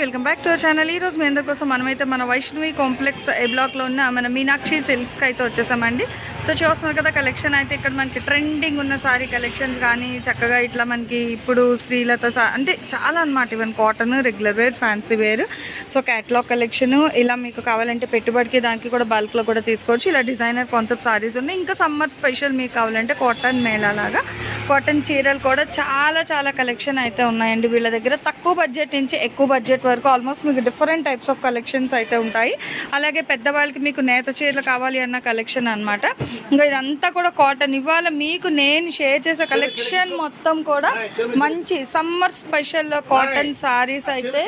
Welcome back to our channel ఈ రోజు మీ అందరి కోసం మనమైతే మన వైష్ణవి కాంప్లెక్స్ ఏ బ్లాక్లో ఉన్న మన మీనాక్షి సిల్క్స్కి అయితే వచ్చేసామండి. సో చూస్తున్నారు కదా కలెక్షన్ అయితే ఇక్కడ మనకి ట్రెండింగ్ ఉన్న సారీ కలెక్షన్స్ కానీ చక్కగా ఇట్లా మనకి ఇప్పుడు శ్రీలత అంటే చాలా అనమాట even cotton regular wear fancy wear so catalogue collection ఇలా మీకు కావాలంటే పెట్టుబడికి దానికి కూడా బల్క్లో కూడా తీసుకోవచ్చు. ఇలా డిజైనర్ కాన్సెప్ట్ సారీస్ ఉన్నాయి. ఇంకా సమ్మర్ స్పెషల్ మీకు కావాలంటే కాటన్ మేళాలాగా కాటన్ చీరలు కూడా చాలా చాలా కలెక్షన్ అయితే ఉన్నాయండి. వీళ్ళ దగ్గర తక్కువ బడ్జెట్ నుంచి ఎక్కువ బడ్జెట్ వరకు ఆల్మోస్ట్ మీకు డిఫరెంట్ టైప్స్ ఆఫ్ కలెక్షన్స్ అయితే ఉంటాయి. అలాగే పెద్దవాళ్ళకి మీకు నేత చీరలు కావాలి అన్న కలెక్షన్ అనమాట ఇంకా ఇదంతా కూడా కాటన్ ఇవాళ మీకు నేను షేర్ చేసే కలెక్షన్ మొత్తం కూడా మంచి సమ్మర్ స్పెషల్ కాటన్ సారీస్ అయితే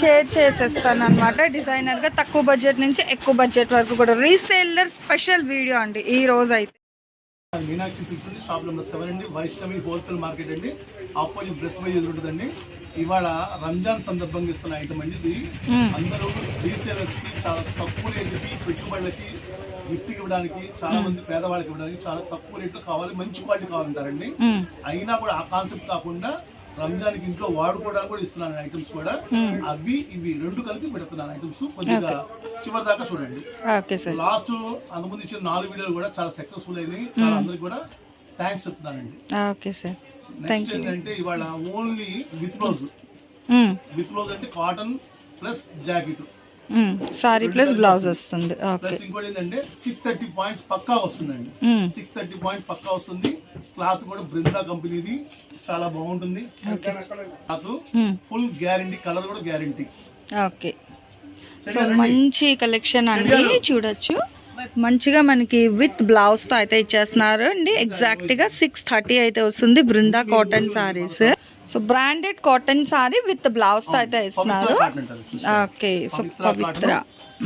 షేర్ చేసేస్తాను అనమాట డిజైనర్గా తక్కువ బడ్జెట్ నుంచి ఎక్కువ బడ్జెట్ వరకు కూడా రీసేలర్ స్పెషల్ వీడియో అండి ఈ రోజు అయితే. మీనాక్షి సిల్స్ అండి. షాప్ నెంబర్ సెవెన్ అండి. వైష్ణవి హోల్సేల్ మార్కెట్ అండి. ఆపోజిట్ బ్రెస్ట్ బై ఎదురుంటుందండి. ఇవాళ రంజాన్ సందర్భంగా ఇస్తున్న ఐటమ్ అండి ఇది అందరూ రీసేలర్స్కి చాలా తక్కువ రేటుకి పెట్టుబడులకి గిఫ్ట్ ఇవ్వడానికి చాలా మంది పేదవాళ్ళకి ఇవ్వడానికి చాలా తక్కువ రేట్లో కావాలి మంచి క్వాలిటీ కావాలంటారండి. అయినా కూడా ఆ కాన్సెప్ట్ కాకుండా రంజాన్కి ఇంట్లో వాడుకోవడానికి కూడా ఇస్తున్నాను ఐటమ్స్ కూడా. అవి ఇవి రెండు కలిపి పెడుతున్నాను ఐటమ్స్ కొద్దిగా చివరి దాకా చూడండి. లాస్ట్ అంతకుముందు ఇచ్చిన నాలుగు వీడియోలు కూడా చాలా సక్సెస్ఫుల్ అయినాయి. చాలా అందరికి కూడా థ్యాంక్స్ చెప్తున్నానండి. Okay sir. నెక్స్ట్ ఏంటంటే ఇవాళ only with blouse with blouse అంటే cotton plus jacket sari plus blouse వస్తుంది. ప్లస్ ఇంకోటి ఏంటంటే సిక్స్ థర్టీ పాయింట్స్ పక్కా వస్తుందండి. సిక్స్ థర్టీ పాయింట్ పక్కా వస్తుంది. క్లాత్ కూడా బృందా కంపెనీది చాలా బాగుంటుంది. క్లాత్ ఫుల్ గ్యారంటీ కలర్ కూడా గ్యారంటీ ఓకే సో మంచి కలెక్షన్ అండి. చూడొచ్చు. మంచిగా మనకి విత్ బ్లౌజ్తో అయితే ఇచ్చేస్తున్నారు. అండి ఎగ్జాక్ట్గా సిక్స్ థర్టీ అయితే వస్తుంది Brinda cotton saris so branded cotton sari with బ్లౌజ్తో అయితే ఇస్తున్నారు? ఓకే సో పవిత్ర. పవిత్ర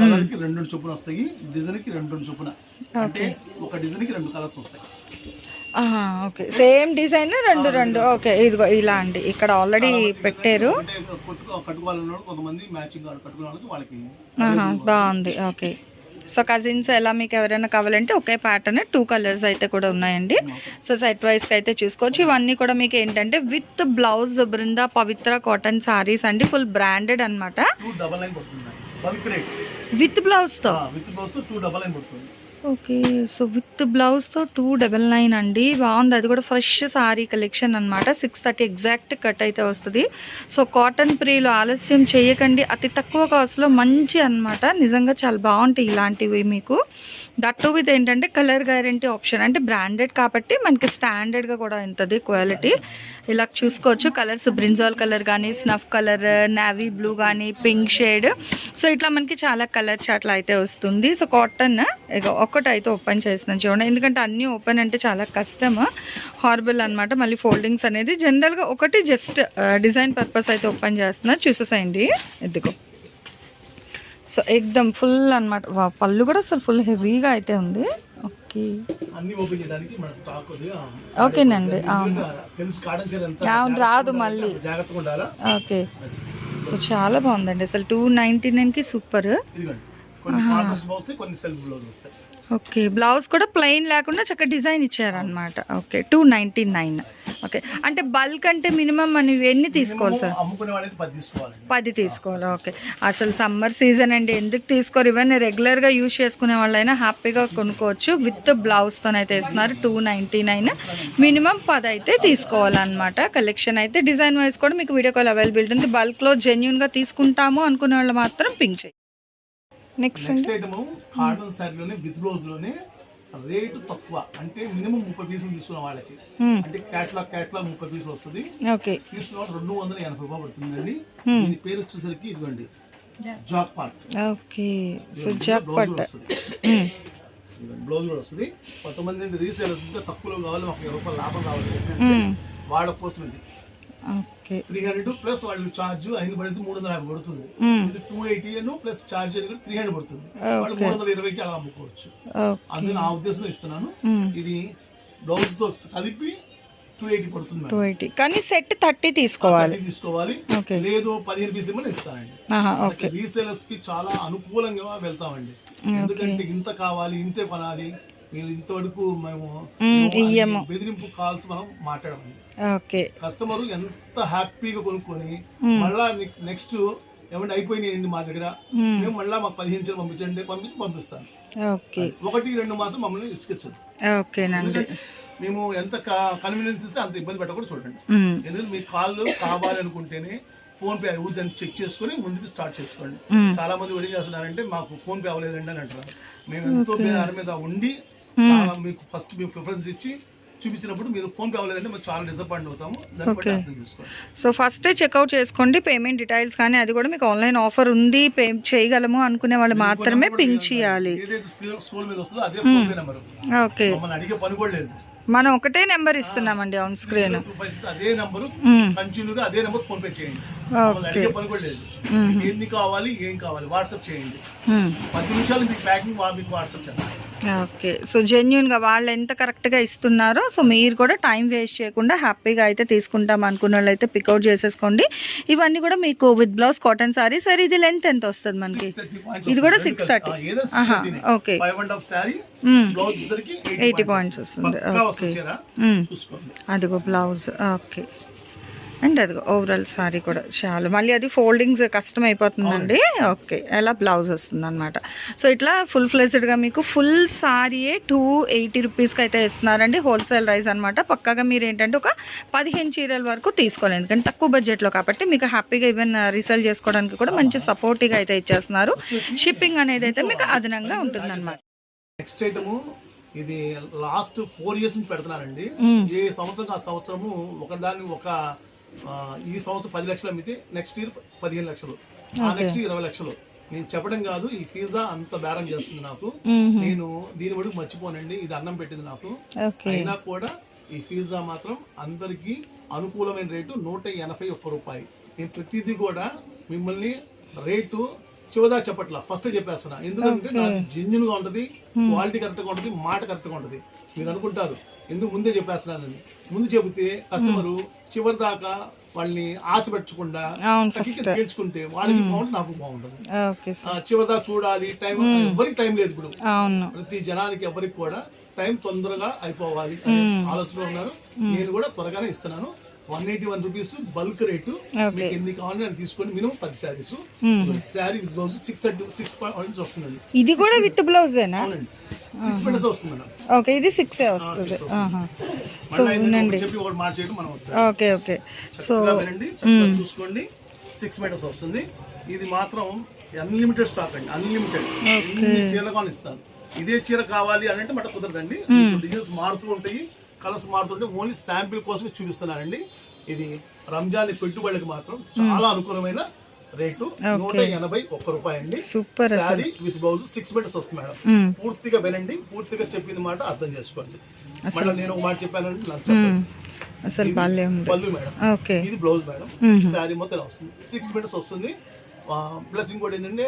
కలర్కి రెండు రెండు చొప్పున వస్తాయి డిజైన్కి రెండు రెండు చొప్పున. అంటే ఒక డిజైన్కి రెండు కలర్స్ వస్తాయి. ఓకే సేమ్ డిజైన్ రెండు రెండు. ఓకే ఇదిగో ఇలా అండి. ఇక్కడ ఆల్రెడీ పెట్టారు. బాగుంది. ఓకే సో కజిన్స్ ఎలా మీకు ఎవరైనా కావాలంటే ఒకే ప్యాటర్న్ టూ కలర్స్ అయితే కూడా ఉన్నాయండి. సో సెట్ వైస్కి అయితే చూసుకోవచ్చు. ఇవన్నీ కూడా మీకు ఏంటంటే with blouse Brinda Pavitra cotton saris అండి. ఫుల్ బ్రాండెడ్ అన్నమాట. టూ డబల్ లైన్ పడుతుంది. పవిత్ర. విత్ బ్లౌజ్తో with బ్లౌజ్తో two double okay so with బ్లౌజ్తో two double nine అండి. బాగుంది. అది కూడా ఫ్రెష్ సారీ కలెక్షన్ అనమాట సిక్స్ థర్టీ ఎగ్జాక్ట్ కట్ అయితే వస్తుంది. సో కాటన్ ప్రీలు ఆలస్యం చేయకండి. అతి తక్కువ కాస్ట్లో మంచి అనమాట నిజంగా చాలా బాగుంటాయి ఇలాంటివి మీకు. దట్ విత్ ఏంటంటే కలర్ గ్యారంటీ ఆప్షన్ అంటే బ్రాండెడ్ కాబట్టి మనకి స్టాండర్డ్గా కూడా ఉంటుంది క్వాలిటీ ఇలా చూసుకోవచ్చు. కలర్స్ బ్రింజాల్ కలర్ కానీ స్నఫ్ కలర్ నావీ బ్లూ కానీ పింక్ షేడ్ సో ఇట్లా మనకి చాలా కలర్స్ అట్లా అయితే వస్తుంది. సో కాటన్ ఒక ఒక్కటి అయితే ఓపెన్ చేస్తున్నాను చూడండి. ఎందుకంటే అన్నీ ఓపెన్ అంటే చాలా కష్టం హార్బుల్ అన్నమాట. మళ్ళీ ఫోల్డింగ్స్ అనేది జనరల్గా ఒకటి జస్ట్ డిజైన్ పర్పస్ అయితే ఓపెన్ చేస్తున్నా. చూసేసేయండి. ఎద్దుకో సో ఎక్దమ్ ఫుల్ అనమాట పళ్ళు కూడా అసలు ఫుల్ హెవీగా అయితే ఉంది. ఓకే. ఓకేనండి అవును. రాదు మళ్ళీ. ఓకే. సో చాలా బాగుందండి. అసలు టూ నైంటీ నైన్కి సూపర్. కొన్ని సెల్ఫ్ ఓకే బ్లౌజ్ కూడా ప్లెయిన్ లేకుండా చక్కగా డిజైన్ ఇచ్చారనమాట okay two ninety nine okay అంటే బల్క్ అంటే మినిమం మనం ఎన్ని తీసుకోవాలి సార్? పది తీసుకోవాలి. ఓకే. అసలు సమ్మర్ సీజన్ అండి ఎందుకు తీసుకోరు? ఇవన్నీ రెగ్యులర్గా యూజ్ చేసుకునే వాళ్ళైనా హ్యాపీగా కొనుక్కోవచ్చు. విత్ బ్లౌజ్తో అయితే ఇస్తున్నారు టూ నైంటీ నైన్ మినిమం పది అయితే తీసుకోవాలన్నమాట. కలెక్షన్ అయితే డిజైన్ వైజ్ కూడా మీకు వీడియో కాల్ అవైలబిలిటీ ఉంది. బల్క్లో జెన్యున్గా తీసుకుంటాము అనుకునే వాళ్ళు మాత్రం పింక్ చేయి నెక్స్ట్ నెక్స్ట్ ఐటమ్ కాటన్ శారీలోనే విత్ బ్లౌజ్లోనే రేటు తక్కువ. అంటే మినిమం ముప్పై పీసులు తీసుకున్న వాళ్ళకి. అంటే క్యాట్లాగ్ క్యాట్లాగ్ ముప్పై పీసులు వస్తుంది. ఓకే తీసుకున్న రెండు వందల ఎనభై రూపాయలు పడుతుందండి. దీని పేరు వచ్చేసరికి ఇదిగోండి. Jackpot okay so jack blouse పట్ కూడా వస్తుంది. బ్లౌజ్ కూడా వస్తుంది. కొంతమంది రీసేలర్స్ ఇంకా తక్కువలో కావాలి మాకు ఇరవై రూపాయలు లాభం కావాలి వాళ్ళ కోసం ఇది. త్రీ హండ్రెడ్ ప్లస్ వాళ్ళు చార్జ్ ఐదు పడేసి మూడు వందల యాభై పడుతుంది. ఇది two eighty plus charge three hundred పడుతుంది. వాళ్ళు మూడు వందల ఇరవైకి అలా అమ్ముకోవచ్చు. ఓకే. అది నా ఉద్దేశంతో ఇస్తున్నాను. ఇది బ్లౌజ్తో కలిపి టూ ఎయిటీ పడుతుంది టూ ఎయిటీ కానీ సెట్ థర్టీ తీసుకోవాలి. తీసుకోవాలి. లేదు పదిహేను పీసులు ఇవ్వమని ఇస్తానండి. రీసేలర్స్కి చాలా అనుకూలంగా వెళ్తామండి. ఎందుకంటే ఇంత కావాలి ఇంతే కొనాలి. మీరు ఇంతవరకు మేము. బెదిరింపు కాల్స్ మనం మాట్లాడమండి. కస్టమర్ ఎంత హ్యాపీగా కొనుక్కొని మళ్ళా నెక్స్ట్ ఏమంటే అయిపోయినాయండి మా దగ్గర. మ్మ్. మళ్ళా మాకు పదిహేను చీరలు పంపించండి పంపించి పంపిస్తాను. ఓకే. ఒకటి రెండు మాత్రం మమ్మల్ని ఎందుకంటే మేము ఎంత కన్వీనియన్స్ ఇస్తే అంత ఇబ్బంది పెట్టకుండా చూడండి. ఎందుకంటే మీ కాళ్ళు కావాలి అనుకుంటేనే ఫోన్ పే అవుద్దని చెక్ చేసుకొని ముందుకు స్టార్ట్ చేసుకోండి. చాలా మంది ఏం చేస్తున్నారంటే మాకు ఫోన్ పే అవ్వలేదండి అని అంటున్నారు. మేము ఎంతో మీద ఉండి మీకు ఫస్ట్ మేము ప్రిఫరెన్స్ ఇచ్చి చూపించినప్పుడు మీరు ఫోన్ పే అవ్వలేదంటే మేము చాలా డిసప్పాయింట్ అవుతాము. దాన్ని బట్టి Okay. అర్థం చేసుకోండి. సో ఫస్ట్ చెక్అవుట్ చేసుకోండి పేమెంట్ డీటెయిల్స్ కానీ అది కూడా మీకు ఆన్లైన్ ఆఫర్ ఉంది పే చేయగలము అనుకునే వాళ్ళు మాత్రమే పింక్ చేయాలి. ఏదైతే స్క్రీన్ స్క్రోల్ మీద వస్తుందో అదే ఫోన్ పే నెంబర్ ఓకే మమ్మల్ని అడిగే పని కూడా లేదు. మనం ఒకటే నెంబర్ ఇస్తున్నామండి ఆన్ స్క్రీన్ అదే నెంబర్ కంటిన్యూగా అదే నెంబర్ ఫోన్ పే చేయండి. అడిగే పని కూడా లేదు. ఎన్ని కావాలి ఏం కావాలి వాట్సాప్ చేయండి. పది నిమిషాలు మీకు ప్యాకింగ్ మీకు వాట్సాప్ చేస్తాను ఓకే సో జెన్యున్గా వాళ్ళు ఎంత కరెక్ట్గా ఇస్తున్నారో సో మీరు కూడా టైం వేస్ట్ చేయకుండా హ్యాపీగా అయితే తీసుకుంటాం అనుకున్న వాళ్ళు అయితే పికౌట్ చేసేసుకోండి. ఇవన్నీ కూడా మీకు with blouse cotton sari sir ఇది లెంత్ ఎంత వస్తుంది మనకి? ఇది కూడా సిక్స్ థర్టీ ఆహా, ఓకే ఎయిటీ పాయింట్స్ వస్తుంది. Okay hmm. చూసుకోండి. అదిగో బ్లౌజ్ ఓకే అండ్ అదిగో ఓవరాల్ సారీ కూడా చాలు మళ్ళీ అది ఫోల్డింగ్స్ కష్టం అయిపోతుందండి. ఓకే ఎలా బ్లౌజ్ వస్తుంది అనమాట సో ఇట్లా ఫుల్ ఫ్లెజ్డ్గా మీకు ఫుల్ సారీయే టూ ఎయిటీ రూపీస్కి అయితే ఇస్తున్నారండి. హోల్సేల్ రైస్ అనమాట పక్కాగా మీరు ఏంటంటే ఒక పదిహేను చీరల వరకు తీసుకోవాలి. ఎందుకంటే తక్కువ బడ్జెట్లో కాబట్టి మీకు హ్యాపీగా ఈవెన్ రీసేల్ చేసుకోవడానికి కూడా మంచి సపోర్టివ్గా అయితే ఇచ్చేస్తున్నారు. షిప్పింగ్ అనేది అయితే మీకు అదనంగా ఉంటుందన్నమాట. నెక్స్ట్ ఐటమ్ ఇది లాస్ట్ ఫోర్ ఇయర్స్ నుంచి పెడుతున్నానండి ఏ సంవత్సరం ఆ సంవత్సరము ఒకదాన్ని ఒక ఈ సంవత్సరం పది లక్షలు అమ్మితే నెక్స్ట్ ఇయర్ పదిహేను లక్షలు. ఆ నెక్స్ట్ ఇరవై లక్షలు. నేను చెప్పడం కాదు ఈ ఫీజా అంత బేరం చేస్తుంది నాకు. నేను దీని వరకు మర్చిపోనండి ఇది అన్నం పెట్టింది నాకు. అయినా కూడా ఈ పిజ్జా మాత్రం అందరికీ అనుకూలమైన రేటు నూట ఎనభై ఒక్క రూపాయి. నేను ప్రతిదీ కూడా మిమ్మల్ని రేటు చివదా చెప్పట్లా. ఫస్ట్ చెప్పేస్తున్నా. ఎందుకంటే నాది జెన్యున్గా ఉంటది క్వాలిటీ కరెక్ట్గా ఉంటది మాట కరెక్ట్గా ఉంటది. మీరు అనుకుంటారు. ఎందుకు ముందే చెప్పేస్తున్నానని ముందు చెబితే కస్టమరు చివరి దాకా వాళ్ళని ఆశ పెట్టకుండా తేల్చుకుంటే వాళ్ళకి బాగుంటుంది నాకు బాగుంటుంది. చివరి దాకా చూడాలి టైం ఎవరికి టైం లేదు ఇప్పుడు. ప్రతి జనానికి ఎవరికి కూడా టైం తొందరగా అయిపోవాలి ఆలోచన ఉన్నారు. నేను కూడా త్వరగానే ఇస్తున్నాను. One eighty one rupees bulk rate మీకు ఎన్ని కావాలి అని తీసుకోండి. మినిమం పది saris sari with blouse six thirty six points వస్తుందండి. ఇది కూడా విత్ అవునండి. సిక్స్ మీటర్స్ వస్తుంది మేడం ఓకే ఇది సిక్స్ వస్తుంది. ఏంటంటే ఒకటి చెప్పి ఒకటి మార్చేయడం మనం ఓకే ఓకే. సో చూసుకోండి. సిక్స్ మీటర్స్ వస్తుంది. ఇది మాత్రం అన్లిమిటెడ్ స్టాక్ అండి. అన్లిమిటెడ్ ఎన్ని చీరలు ఇస్తాను. ఇదే చీర కావాలి అని అంటే మట కుదరదండి. డిజైన్స్ మారుతూ ఉంటాయి. కలర్స్ మారుతుంటే ఓన్లీ శాంపిల్ కోసమే చూపిస్తున్నానండి ఇది రంజాన్ పెట్టుబడికి మాత్రం చాలా అనుకూలమైన రేటు నూట ఎనభై ఒక్క రూపాయి అండి super sari with blouse six metres వస్తుంది మేడం. పూర్తిగా వినండి పూర్తిగా చెప్పింది మాట అర్థం చేసుకోండి. మళ్ళీ నేను ఒక మాట చెప్పండి. అసలు పళ్ళు మేడం. ఇది బ్లౌజ్ మేడం. శారీ మొత్తం వస్తుంది. సిక్స్ మీటర్స్ వస్తుంది. ప్లస్ ఇంకోటి ఏంటంటే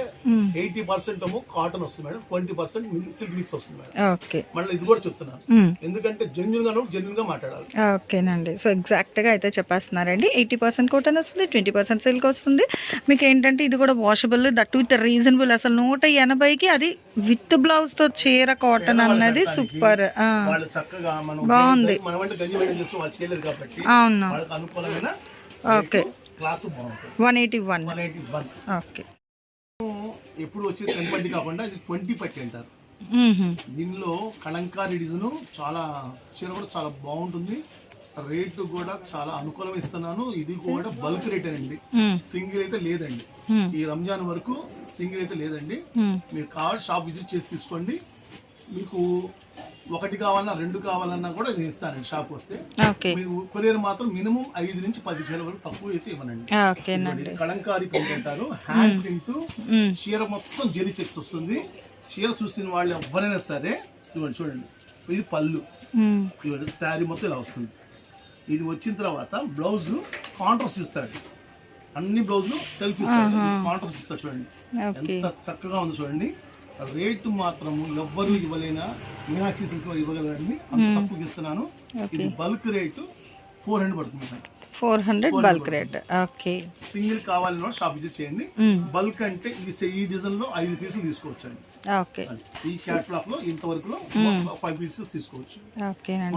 ఎయిటీ పర్సెంట్ ఏమో కాటన్ వస్తుంది madam. Twenty percent silk mix వస్తుంది మేడం. ఓకే. మళ్ళీ ఇది కూడా చెప్తున్నాను. ఎందుకంటే జెన్యున్గా జెన్యున్గా మాట్లాడాలి. ఓకేనండి. సో ఎగ్జాక్ట్గా అయితే చెప్పేస్తున్నారండి. ఎయిటీ పర్సెంట్ కాటన్ వస్తుంది ట్వంటీ పర్సెంట్ సిల్క్ వస్తుంది. మీకు ఏంటంటే ఇది కూడా వాషబుల్ దట్ విత్ రీజనబుల్ అసలు నూట ఎనభైకి అది విత్ బ్లౌజ్తో చీర కాటన్ అన్నది సూపర్ బాగుంది. అవును. ఓకే. క్లాత్ బాగుంటుంది. One eighty one. One eighty one. Okay. ఎప్పుడు వచ్చే టెన్ పట్టి కాకుండా ఇది ట్వంటీ పట్టి అంటారు. దీనిలో కలంకారీ డిజైన్ చాలా చీర కూడా చాలా బాగుంటుంది. రేటు కూడా చాలా అనుకూలం ఇస్తున్నాను. ఇది కూడా బల్క్ రేట్ అండి. సింగిల్ అయితే లేదండి. ఈ రంజాన్ వరకు సింగిల్ అయితే లేదండి. మీరు కావాలి షాప్ విజిట్ చేసి తీసుకోండి. మీకు ఒకటి కావాలన్నా రెండు కావాలన్నా కూడా నేను ఇస్తానండి. షాప్ వస్తే మీరు కొరియర్ మాత్రం మినిమం ఐదు నుంచి పది చీరల వరకు తక్కువ అయితే ఇవ్వనండి. కలంకారీ ప్రింట్ అంటారు. హ్యాండ్ ప్రింట్ చీర మొత్తం జెరీ చెక్స్ వస్తుంది. చీర చూసిన వాళ్ళు ఎవరైనా సరే ఇదిగోండి చూడండి ఇది పళ్ళు. ఇదిగోండి శారీ మొత్తం ఇలా వస్తుంది. ఇది వచ్చిన తర్వాత బ్లౌజ్ కాంట్రాస్ట్ ఇస్తాడు అన్ని బ్లౌజులు సెల్ఫ్ ఇస్తాడు కాంట్రాస్ట్ ఇస్తాడు చూడండి. ఎంత చక్కగా ఉంది చూడండి. రేటు మాత్రము ఎవ్వరు ఇవ్వలేనా? మీనాక్షి సిల్క్ ఇవ్వగలరని అంత తక్కువ ఇస్తున్నాను. ఇది బల్క్ రేటు ఫోర్ హండ్రెడ్ పడుతుంది four hundred bulk rate. Okay. Single కావాలని కూడా షాప్ విజిట్ చేయండి. బల్క్ అంటే ఈ డిజైన్లో ఐదు పీసులు తీసుకోవచ్చు అండి ఓకే. ఈ క్యాట్ ఫ్లాప్లో ఇంతవరకు ఫైవ్ పీసెస్ తీసుకోవచ్చు.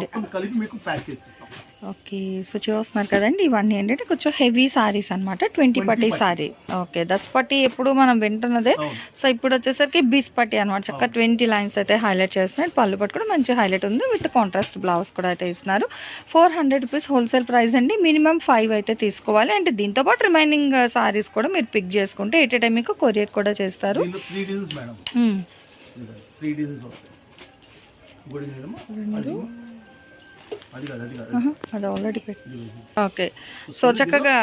మొత్తం కలిపి మీకు ప్యాక్ చేసి ఇస్తాం. ఓకే సో చూస్తున్నారు కదండి ఇవన్నీ ఏంటంటే కొంచెం హెవీ సారీస్ అనమాట ట్వంటీ పట్టి సారీ ఓకే దస్ పట్టి ఎప్పుడు మనం వింటున్నదే. సో ఇప్పుడు వచ్చేసరికి బీస్ పట్టి అనమాట చక్కగా ట్వంటీ లైన్స్ అయితే హైలైట్ చేస్తున్నాయి పళ్ళు పట్టు కూడా మంచి హైలైట్ ఉంది. విత్ కాంట్రాస్ట్ బ్లౌజ్ కూడా అయితే ఇస్తున్నారు. Four hundred rupees wholesale price అండి. మినిమం ఫైవ్ అయితే తీసుకోవాలి. అంటే దీంతో పాటు రిమైనింగ్ సారీస్ కూడా మీరు పిక్ చేసుకుంటే ఎట్ టైం మీకు కొరియర్ కూడా చేస్తారు. త్రీ అది అది అది అది ఆల్రెడీ పెట్టి. ఓకే. సో చక్కగా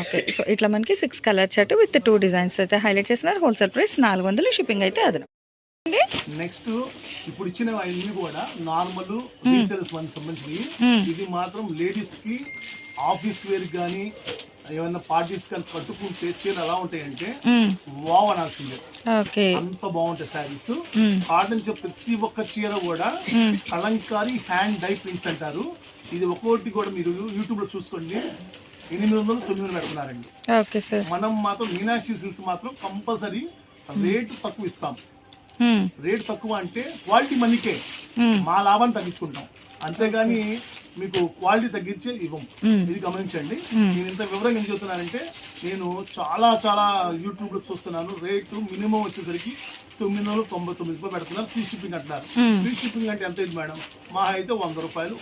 ఓకే. సో ఇట్లా మనకి six colour chart with two designs అయితే హైలైట్ చేస్తున్నారు. హోల్సేల్ ప్రైస్ నాలుగు వందలు షిప్పింగ్ అయితే అదనం. నెక్స్ట్ ఇప్పుడు ఇచ్చిన అన్ని కూడా నార్మల్ రీసేల్స్ మనకి సంబంధించినవి. ఇది మాత్రం లేడీస్కి ఆఫీస్ వేర్ కానీ ఏమైనా పార్టీస్ కానీ కట్టుకుంటే చీరలు ఎలా ఉంటాయంటే వావ్ అనాల్సిందే. అంత బాగుంటాయి శారీస్. కాటన్ ప్రతి ఒక్క చీర కూడా కలంకారీ హ్యాండ్ డై ప్రింట్స్ అంటారు. ఇది ఒక్కొక్కటి కూడా మీరు యూట్యూబ్లో చూసుకోండి. ఎనిమిది వందలు తొమ్మిది వందలు పెడుతున్నారండి మనం మాత్రం మీనాక్షి సిల్క్స్ మాత్రం కంపల్సరీ రేటు తక్కువ ఇస్తాం. రేట్ తక్కువ అంటే క్వాలిటీ మనీకే మా లాభాన్ని తగ్గించుకుంటాం. అంతేగాని మీకు క్వాలిటీ తగ్గించే ఇవ్వం. ఇది గమనించండి. నేను ఇంత వివరంగా ఏం చెప్తున్నానంటే నేను చాలా చాలా యూట్యూబ్లో చూస్తున్నాను. రేటు మినిమం వచ్చేసరికి తొమ్మిది వందల తొంభై తొమ్మిది రూపాయలు పెడుతున్నారు. ఫ్రీ షిప్పింగ్ అంటున్నారు. ఫ్రీ షిప్పింగ్ అంటే ఎంత ఇది మేడం? మా అయితే వంద రూపాయలు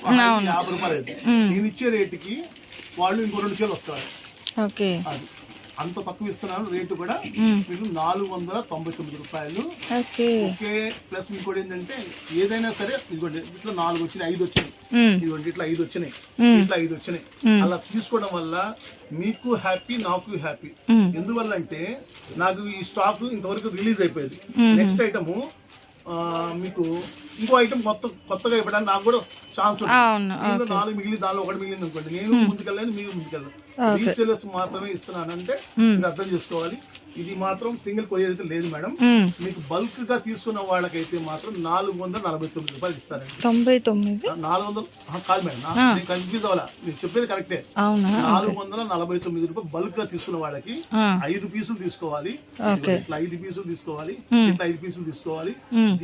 యాభై రూపాయలు అయితే నేను ఇచ్చే రేటుకి వాళ్ళు ఇంకో రెండు చీరలు వస్తారు. అది. అంత తక్కువ ఇస్తున్నాను రేటు కూడా మీకు నాలుగు వందల తొంభై తొమ్మిది రూపాయలు. ఓకే. ప్లస్ ఇంకోటి ఏంటంటే ఏదైనా సరే ఇదిగోండి ఇట్లా నాలుగు వచ్చినాయి ఐదు వచ్చినాయి ఇదిగోండి ఇట్లా ఐదు వచ్చినాయి ఇట్లా ఐదు వచ్చినాయి అలా తీసుకోవడం వల్ల మీకు హ్యాపీ నాకు హ్యాపీ. ఎందువల్ల అంటే నాకు ఈ స్టాక్ ఇంతవరకు రిలీజ్ అయిపోయింది. నెక్స్ట్ ఐటమ్ మీకు ఇంకో ఐటమ్ కొత్త కొత్తగా ఇవ్వడానికి నాకు కూడా ఛాన్స్ దీనిలో నాలుగు మిగిలి దానిలో ఒకటి మిగిలింది అనుకోండి. నేను ముందుకెళ్ళలేదు మీరు ముందుకెళ్ళదు రీసేలర్స్ మాత్రమే ఇస్తున్నాను. అంటే మీరు అర్థం చేసుకోవాలి. ఇది మాత్రం సింగిల్ కొరియర్ అయితే లేదు మేడం. మీకు బల్క్గా తీసుకున్న వాళ్ళకైతే మాత్రం నాలుగు వందల నలభై తొమ్మిది రూపాయలు ఇస్తారండి. తొంభై తొమ్మిది? నాలుగు వందలు కాదు మేడం. నేను కన్ఫ్యూజ్ అవ్వాలా? నేను చెప్పేది కరెక్టే నాలుగు వందల నలభై తొమ్మిది రూపాయలు బల్క్గా తీసుకున్న వాళ్ళకి. ఐదు పీసులు తీసుకోవాలి. ఇట్లా ఐదు పీసులు తీసుకోవాలి. ఇట్లా ఐదు పీసులు తీసుకోవాలి.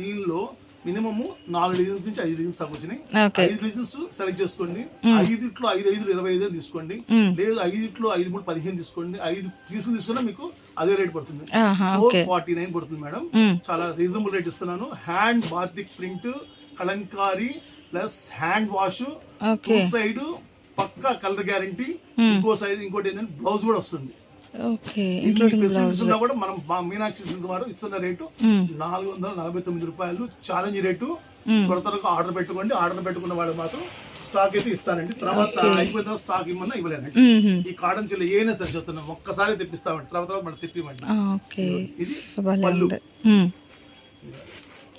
దీనిలో మినిమం నాలుగు డిజైన్స్ నుంచి ఐదు డిజైన్స్ దాకా వచ్చినాయి. ఐదు డిజైన్స్ సెలెక్ట్ చేసుకోండి. ఐదిట్లో ఐదు ఐదు ఇరవై ఐదు తీసుకోండి. లేదు ఐదిట్లో ఐదు మూడు పదిహేను తీసుకోండి. ఐదు పీసులు తీసుకున్నా మీకు అదే రేట్ పడుతుంది. ఫోర్ ఫార్టీ నైన్ పడుతుంది మేడం. చాలా రీజనబుల్ రేట్ ఇస్తున్నాను. Hand batik print kalamkari plus hand wash. Two side పక్కా కలర్ గ్యారంటీ. ఇంకో సైడ్ ఇంకోటి ఏంటంటే బ్లౌజ్ కూడా వస్తుంది. ఫెసిలిటీస్ ఉన్నా కూడా మనం మా మీనాక్షి సిల్క్ వారు ఇస్తున్న రేటు నాలుగు వందల నలభై తొమ్మిది రూపాయలు. ఛాలెంజ్ రేటు కొరతలకు ఆర్డర్ పెట్టుకోండి. ఆర్డర్ పెట్టుకున్న వాళ్ళు మాత్రం స్టాక్ అయితే ఇస్తానండి. తర్వాత అయిపోయిన స్టాక్ ఇమ్మన్నా ఇవ్వలేనండి. ఈ కాటన్ చీల ఏమైనా సరే చెప్తున్నాం ఒక్కసారి తెప్పిస్తామండి. తర్వాత తర్వాత మనం. మ్మ్.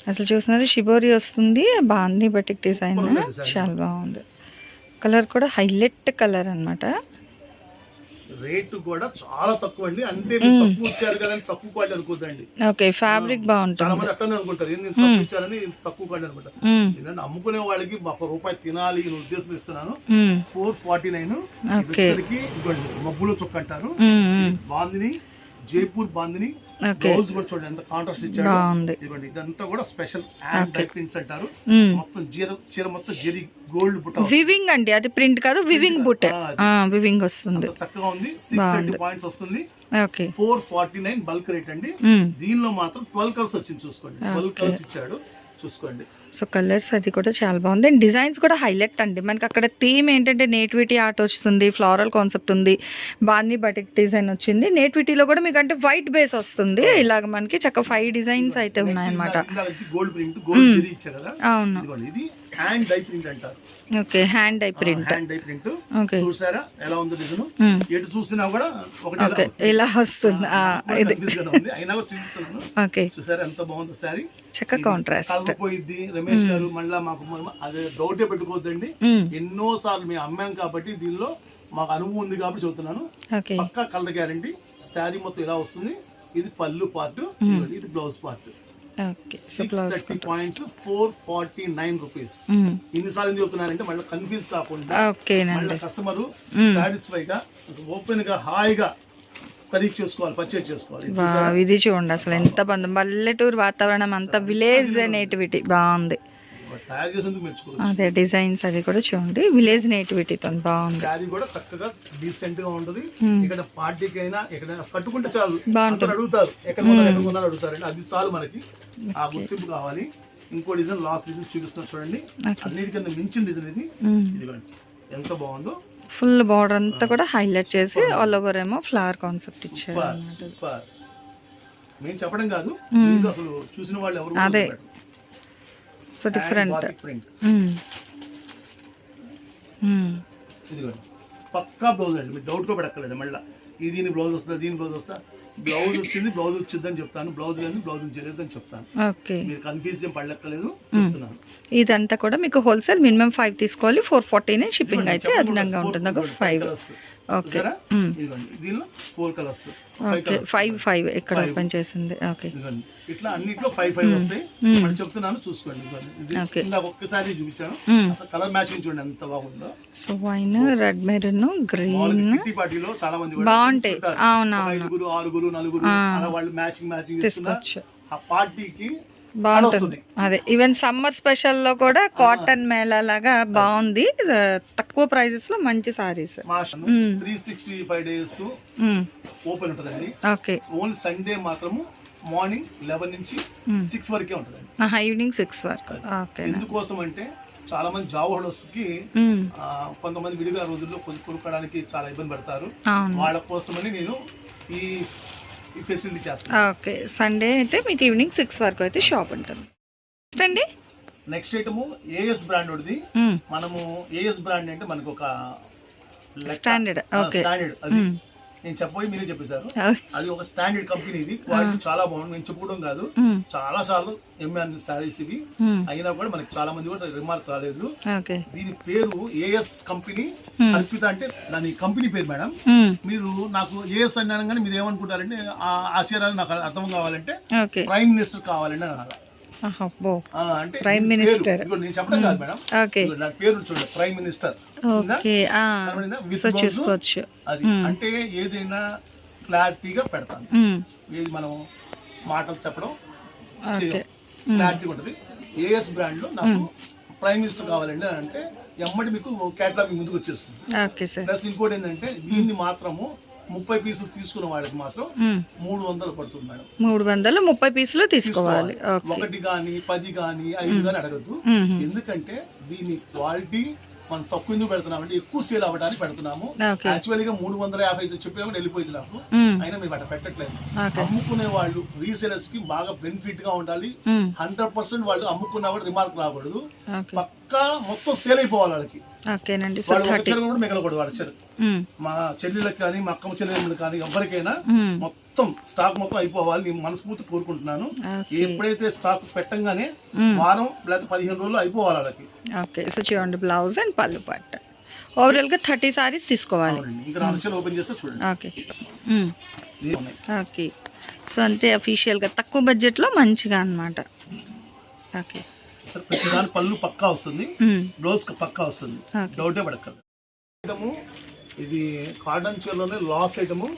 అసలు చూసినది షిబోరి వస్తుంది. బాగుంది బటిక్ డిజైన్. చాలా బాగుంది. కలర్ కూడా హైలైట్ కలర్ అన్నమాట. రేటు కూడా చాలా తక్కువ అండి అంటే తక్కువ ఇచ్చారు కదా తక్కువ క్వాలిటీ అనుకోద్దండి. ఓకే ఫ్యాబ్రిక్ చాలా బాగుంటుంది. మంది అట్టనే అనుకుంటారు. ఏంది తక్కువ ఇచ్చారని తక్కువ క్వాలిటీ అనుకుంటారు. ఏంటంటే అమ్ముకునే వాళ్ళకి ఒక రూపాయి తినాలి అనే ఉద్దేశం ఇస్తున్నాను. Four forty nine. వచ్చేసరికి మబ్బులు చొక్క అంటారు. బాందిని జైపూర్ బాందిని బ్లౌజ్ కూడా చూడండి ఎంత కాంట్రాస్ట్ ఇచ్చాడు. ఇదిగోండి ఇదంతా కూడా స్పెషల్ హ్యాండ్ టైప్ ప్రింట్స్ అంటారు. మొత్తం చీర చీర మొత్తం జెరీ గోల్డ్ బుట్ట. వివింగ్ అండి అది ప్రింట్ కాదు వివింగ్ బుట్టే. వివింగ్ వస్తుంది. చక్కగా ఉంది. సిక్స్ థర్టీ పాయింట్స్ వస్తుంది. Four forty nine bulk rate అండి. దీనిలో మాత్రం ట్వెల్వ్ కలర్స్ వచ్చింది చూసుకోండి. ట్వెల్వ్ కలర్స్ ఇచ్చాడు చూసుకోండి. సో కలర్స్ అది కూడా చాలా బాగుంది. అండ్ డిజైన్స్ కూడా హైలైట్ అండి. మనకి అక్కడ థీమ్ ఏంటంటే నేటివిటీ ఆర్ట్ వస్తుంది ఫ్లోరల్ కాన్సెప్ట్ ఉంది బాందీ బటిక్ డిజైన్ వచ్చింది. నేటివిటీలో కూడా మీకు అంటే వైట్ బేస్ వస్తుంది. ఇలాగ మనకి చక్క ఫైవ్ డిజైన్స్ అయితే ఉన్నాయన్నమాట. కదా? అవును. ఇది okay hand print hand dye print okay చూసారా? ఎలా ఉందో డిజైన్? మ్మ్. ఎటు చూసినా కూడా ఒకటి ఓకే ఇలా వస్తుంది. ఇది. అయినా కూడా చూపిస్తున్నాను. ఓకే చూసారా? ఎంత బాగుంది సారీ చక్క కాంట్రాస్ట్ కలకపోయిద్ది రమేష్ గారు మళ్ళా మాకు అదే డౌటే పెట్టుకోవద్దండి. ఎన్నో సార్లు మేము అమ్మాం కాబట్టి దీనిలో మాకు అనుభవం ఉంది కాబట్టి చెబుతున్నాను. పక్కా కలర్ గ్యారంటీ. శారీ మొత్తం ఇలా వస్తుంది. ఇది పళ్ళు పార్ట్ ఇది blouse part. Six thirty points four forty nine rupees ఇన్నిసార్లు ఎందుకు చెప్తున్నానంటే మళ్ళీ కన్ఫ్యూజ్ కాకుండా మళ్ళీ కస్టమర్ సాటిస్ఫై గా ఓపెన్గా హాయిగా ఖరీదు చేసుకోవాలి పర్చేజ్ చేసుకోవాలి. ఇది చూడండి అసలు ఎంత బాగుంది పల్లెటూరు వాతావరణం అంతా విలేజ్ నేటివిటీ బాగుంది. అదే డిజైన్స్ అది కూడా చూడండి విలేజ్ నేటివిటీతో బాగుంది. శారీ కూడా చక్కగా డీసెంట్గా ఉంటుంది. ఇక్కడ పార్టీకి అయినా ఎక్కడ కట్టుకుంటే చాలు. బాగుంటుంది. అడుగుతారు ఎక్కడ కొన్నారు అడుగుతారు. అది చాలు మనకి. ఆ గుర్తింపు కావాలి. ఇంకో డిజైన్ లాస్ట్ డిజైన్ చూపిస్తున్నా చూడండి. అన్నిటికన్నా మించిన డిజైన్ ఇది. ఇదిగోండి. ఎంత బాగుందో. ఫుల్ బార్డర్ అంతా కూడా హైలైట్ చేసి ఆల్ ఓవర్ ఏమో ఫ్లవర్ కాన్సెప్ట్ ఇచ్చారు చెప్పడం కాదు మీకు అసలు చూసిన వాళ్ళు ఎవరు అదే. సో డిఫరెంట్ పక్కా బ్లౌజ్ అండి మీరు డౌట్ కూడా పెట్టక్కర్లేదు మళ్ళీ. ఈ దీని బ్లౌజ్ వస్తుందా దీని బ్లౌజ్ వస్తా బ్లౌజ్ వచ్చింది బ్లౌజ్ వచ్చిందని చెప్తాను. బ్లౌజ్ లేదు బ్లౌజ్ చేయలేదు అని చెప్తాను మీరు కన్ఫ్యూజ్ ఏం చెప్తున్నాను. ఇదంతా కూడా మీకు హోల్సేల్ మినిమం ఫైవ్ తీసుకోవాలి ఫోర్ ఫార్టీనే షిప్పింగ్ అయితే అదనంగా ఉంటుంది ఒక ఫైవ్ చూసారా? ఇదిగోండి. దీనిలో four colours five five five ఇక్కడ ఓపెన్ చేసింది. ఓకే ఇదిగోండి. ఇట్లా అన్నిట్లో ఫైవ్ ఫైవ్ వస్తాయి. మరి చెప్తున్నాను చూసుకోండి ఇదిగోండి. ఇందాక ఒక్కసారి చూపించాను. అసలు కలర్ మ్యాచింగ్ చూడండి ఎంత బాగుందో. So wine red maroon green kitty పార్టీలో చాలా మంది బాగుంటాయి. అవును, ఐదుగురు ఆరుగురు నలుగురు అలా వాళ్ళు మ్యాచింగ్ మ్యాచింగ్ ఇస్తున్నారు ఆ పార్టీకి బాగుంటుంది. అదే ఈవెన్ సమ్మర్ స్పెషల్లో కూడా కాటన్ మేళా లాగా బాగుంది. తక్కువ ప్రైజెస్లో మంచి saris three sixty five days open ఉంటుందండి. ఓకే. ఓన్లీ సండే మాత్రము మార్నింగ్ లెవెన్ నుంచి సిక్స్ వరకే ఉంటుందండి. ఈవినింగ్ సిక్స్ వరకు. ఓకే ఎందుకోసం అంటే చాలా మంది జాబ్ హోల్డర్స్కి ఆ, కొంతమంది విడిగా రోజుల్లో కొను- కొనుక్కోవడానికి చాలా ఇబ్బంది పడతారు. వాళ్ళ కోసమని నేను ఈ ఈ ఫెసిలిటీ చేస్తాను ఓకే. సండే అయితే మీకు ఈవినింగ్ సిక్స్ వరకు అయితే షాప్ ఉంటుంది. నెక్స్ట్ అండి? Next item AS brand hmm. మనము ఏఎస్ బ్రాండ్ అంటే మనకు ఒక okay. స్టాండర్డ్. అది. నేను చెప్పబోయి మీరే చెప్పేశారు. అది ఒక స్టాండర్డ్ కంపెనీ ఇది. క్వాలిటీ చాలా బాగుంది. నేను చెప్పుకోవడం కాదు. చాలా సార్లు ఎంఆర్ శారీస్ ఇవి. అయినా కూడా మనకి చాలా మంది కూడా రిమార్క్ రాలేదు. దీని పేరు ఏఎస్ కంపెనీ అర్పిత అంటే దాని కంపెనీ పేరు మేడం. మీరు నాకు ఏఎస్ అన్నాను కానీ మీరు ఏమనుకుంటారంటే ఆ ఆచారాలు నాకు అర్థం కావాలంటే ప్రైమ్ మినిస్టర్ కావాలండి అని అనాలి. అబ్బో ఆ, అంటే Prime దీని పేరు- Minister. ఇదిగో నేను చెప్పడం కాదు madam. Okay. Prime minister okay so. చూసుకోవచ్చు. అది. అంటే ఏదైనా క్లారిటీగా పెడతాను. మ్మ్. ఏది మనం మాటలు చెప్పడం క్లారిటీ ఉంటుంది. ఏఎస్ బ్రాండ్లో నాకు ప్రైమ్ మినిస్టర్ కావాలండి అంటే ఎమ్మటి మీకు కేటలాగ్ ముందుకు వచ్చేస్తుంది. ప్లస్ ఇంకోటి ఏంటంటే దీన్ని మాత్రము ముప్పై పీసులు తీసుకున్న వాళ్ళకి మాత్రం. మూడు వందలు పడుతుంది మేడం. మూడు వందలు ముప్పై పీసులు తీసుకోవాలి. ఒకటి కానీ పది కానీ ఐదు కానీ అడగద్దు. ఎందుకంటే దీని క్వాలిటీ మనం తక్కువ ఎందుకు పెడుతున్నాం అంటే ఎక్కువ సేల్ అవ్వడానికి పెడుతున్నాము. యాక్చువల్గా మూడు వందల యాభై చెప్పినా కూడా వెళ్ళిపోయింది నాకు. అయినా మేము అట్లా పెట్టట్లేదు. అమ్ముకునే వాళ్ళు రీసేలర్స్కి బాగా బెనిఫిట్గా ఉండాలి. హండ్రెడ్ పర్సెంట్ వాళ్ళు అమ్ముకున్నా కూడా రిమార్క్ రాకూడదు. పక్కా మొత్తం సేల్ అయిపోవాలి వాళ్ళకి. వాళ్ళు మిగలకూడదు వాళ్ళ. మా చెల్లెళ్ళకి కానీ మా అక్కమ్మ చెల్లెళ్ళకి కానీ ఎవరికైనా మ్మ్. మొత్తం స్టాక్ మొత్తం అయిపోవాలి నేను మనస్ఫూర్తి కోరుకుంటున్నాను. ఎప్పుడైతే స్టాక్ పెట్టంగానే వారం లేకపోతే పదిహేను రోజులు అయిపోవాలి వాళ్ళకి. ఓకే సో చూడండి బ్లౌజ్ అండ్ పళ్ళు పట్ట. ఓవరాల్గా థర్టీ సారీస్ తీసుకోవాలి. ఇంకా నాలుగు ఓపెన్ చేస్తే చూడండి. ఓకే. ఓకే. సో అంతే అఫీషియల్గా తక్కువ బడ్జెట్లో మంచిగా అన్నమాట. ఓకే. సరే పళ్ళు పక్కా వస్తుంది. బ్లౌజ్ పక్కా వస్తుంది. డౌటే పడక్కర్లేదు. ఐటము ఇది కాటన్ చీరలోనే లాస్ ఐటము.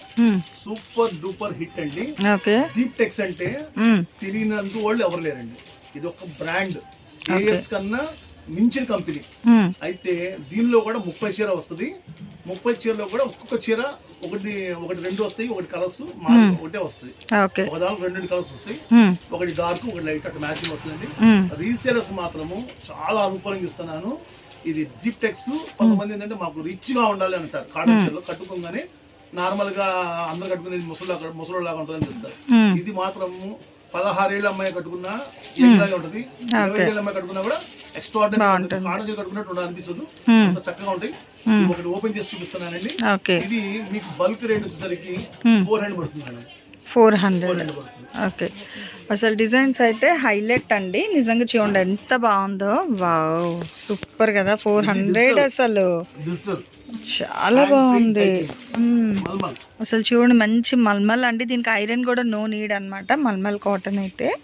సూపర్ డూపర్ హిట్ అండి. డీప్ టెక్స్ అంటే. తెలియనంత వాళ్ళు ఎవరు లేరండి. ఇది ఒక బ్రాండ్. ఏఎస్ కన్నా మించిన కంపెనీ. అయితే దీనిలో కూడా ముప్పై చీర వస్తుంది. ముప్పై చీరలో కూడా ఒక్కొక్క చీర ఒకటి ఒకటి రెండు వస్తాయి ఒకటి కలర్స్ ఒకటే వస్తుంది. ఒక దానికి రెండు రెండు కలర్స్ వస్తాయి. ఒకటి డార్క్ ఒకటి లైట్ అటు మ్యాచింగ్ వస్తుందండి. మ్మ్. రీసేలర్స్ మాత్రము చాలా అనుకూలంగా ఇస్తున్నాను. ఇది డీప్ టెక్స్. కొంతమంది ఏంటంటే మాకు రిచ్గా ఉండాలి అంటారు. కాటన్ కట్టుకోగానే నార్మల్గా అందరు కట్టుకునేది ముసలి ముసలిలాగా ఉంటుందని చెప్తారు మ్మ్. ఇది మాత్రము పదహారేళ్ళ అమ్మాయి కట్టుకున్నా ఇలాగే ఉంటుంది. ఇరవై ఏళ్ళ అమ్మాయి కట్టుకున్నా కూడా ఎక్స్ట్రాడినరీ ఉంటుంది. చీర కట్టుకున్నట్టు ఉండదు అంత చక్కగా ఉంటాయి. ఒకటి ఓపెన్ చేసి చూపిస్తున్నానండి. ఇది మీకు బల్క్ రేట్ వచ్చేసరికి ఫోర్ హండ్రెడ్ పడుతుంది మేడం. Four hundred. హండ్రెడ్ పడుతుంది. ఓకే. అసలు డిజైన్స్ అయితే హైలైట్ అండి. నిజంగా చూడండి ఎంత బాగుందో. వావ్ సూపర్ కదా. ఫోర్ హండ్రెడ్ అసలు. చాలా బాగుంది. అసలు చూడండి మంచి మల్మల్. అంటే దీనికి ఐరన్ కూడా నో నీడ్ అన్నమాట మల్మల్ కాటన్ అయితే.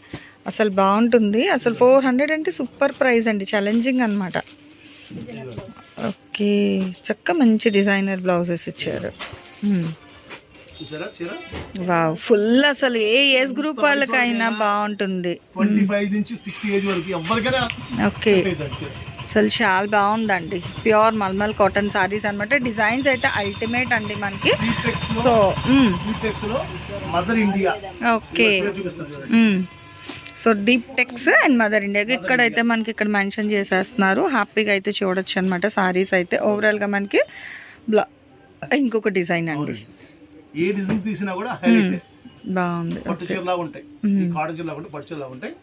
అసలు బాగుంటుంది. అసలు ఫోర్ హండ్రెడ్ అంటే సూపర్ ప్రైస్ అండి. ఛాలెంజింగ్ అనమాట ఓకే. చక్క మంచి డిజైనర్ బ్లౌజెస్ ఇచ్చారు. చూసారా? చీర? వావ్ ఫుల్ అసలు ఏ ఏజ్ గ్రూప్ వాళ్ళకైనా బాగుంటుంది. ట్వంటీ ఫైవ్ నుంచి సిక్స్టీ ఏజ్ వరకు ఎవరికైనా ఓకే. అసలు చాలా బాగుందండి. ప్యూర్ మల్మల్ కాటన్ సారీస్ అనమాట డిజైన్స్ అయితే అల్టిమేట్ అండి మనకి. So okay. So Deep Tex and mother ఇండియాకి ఇక్కడైతే మనకి ఇక్కడ మెన్షన్ చేసేస్తున్నారు. హ్యాపీగా అయితే చూడొచ్చు అనమాట సారీస్ అయితే. ఓవరాల్గా మనకి బ్లా ఇంకొక డిజైన్ అండి. ఏ డిజైన్ తీసినా కూడా హైలైట్ బాగుంది. పట్టు చీరలా ఉంటాయి. ఈ కాటన్ చీరలా ఉంటాయి పట్టు చీరలా ఉంటాయి.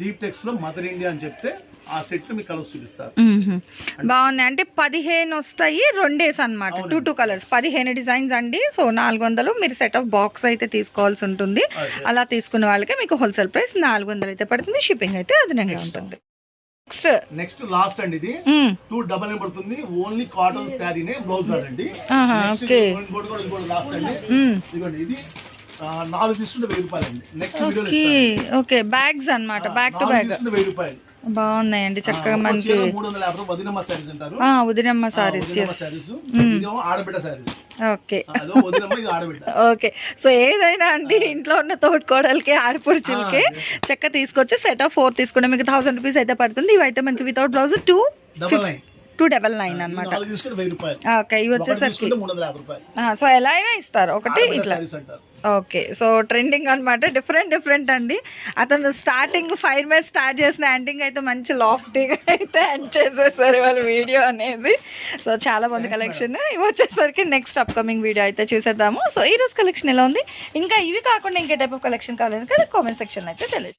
డీప్ టెక్స్లో మదర్ ఇండియా అని చెప్తే ఆ సెట్ మీకు కలర్స్ చూపిస్తారు. బాగున్నాయి. అంటే పదిహేను వస్తాయి రెండేస్ అన్నమాట. టూ టూ కలర్స్ పదిహేను డిజైన్స్ అండి. సో నాలుగు వందలు మీరు సెట్ ఆఫ్ బాక్స్ అయితే తీసుకోవాల్సి ఉంటుంది. అలా తీసుకున్న వాళ్ళకి మీకు హోల్సేల్ ప్రైస్ నాలుగు వందలు అయితే పడుతుంది షిప్పింగ్ అయితే అదనంగా ఉంటుంది. నెక్స్ట్. నెక్స్ట్ లాస్ట్ అండి ఇది. టూ డబల్ ఏం పడుతుంది. ఓన్లీ కాటన్ శారీనే బ్లౌజ్ రాదండి. ఇంకోటి లాస్ట్ అండి. ఇదిగోండి ఇది నాలుగు తీసుకుంటే వెయ్యి రూపాయలు అండి నెక్స్ట్ వీడియోలో ఓకే ఇస్తాను. ఓకే. బ్యాగ్స్ అన్నమాట. బ్యాక్ టు బ్యాగ్ తీసుకుంటే వెయ్యి రూపాయలు. బాగున్నాయండి చక్కగా మనకి ఉదిరమ్మ సారీస్ ఓకే. ఓకే. సో ఏదైనా అండి ఇంట్లో ఉన్న తోడుకోడలకి ఆడపడుచులకి చెక్క తీసుకొచ్చి సెట్ ఆఫ్ ఫోర్ తీసుకుంటే మీకు థౌసండ్ రూపీస్ అయితే పడుతుంది. ఇవైతే మనకి without blouse two double nine two double nine అనమాట ఓకే ఇవి వచ్చేసరికి సో ఎలా అయినా ఇస్తారు. ఒకటి ఇట్లా. ఓకే సో ట్రెండింగ్ అనమాట డిఫరెంట్ డిఫరెంట్ అండి. అతను స్టార్టింగ్ ఫైర్ మీద స్టార్ట్ చేసిన ఎండింగ్ అయితే మంచి లాఫ్టీగా అయితే ఎండ్ చేసేసారు వాళ్ళ వీడియో అనేది. సో చాలా బాగుంది కలెక్షన్ ఇవి వచ్చేసరికి నెక్స్ట్ అప్కమింగ్ వీడియో అయితే చూసేద్దాము. సో ఈ రోజు కలెక్షన్ ఎలా ఉంది? ఇంకా ఇవి కాకుండా ఇంకే టైప్ ఆఫ్ కలెక్షన్ కావాలి కదా కామెంట్ సెక్షన్ అయితే తెలియదు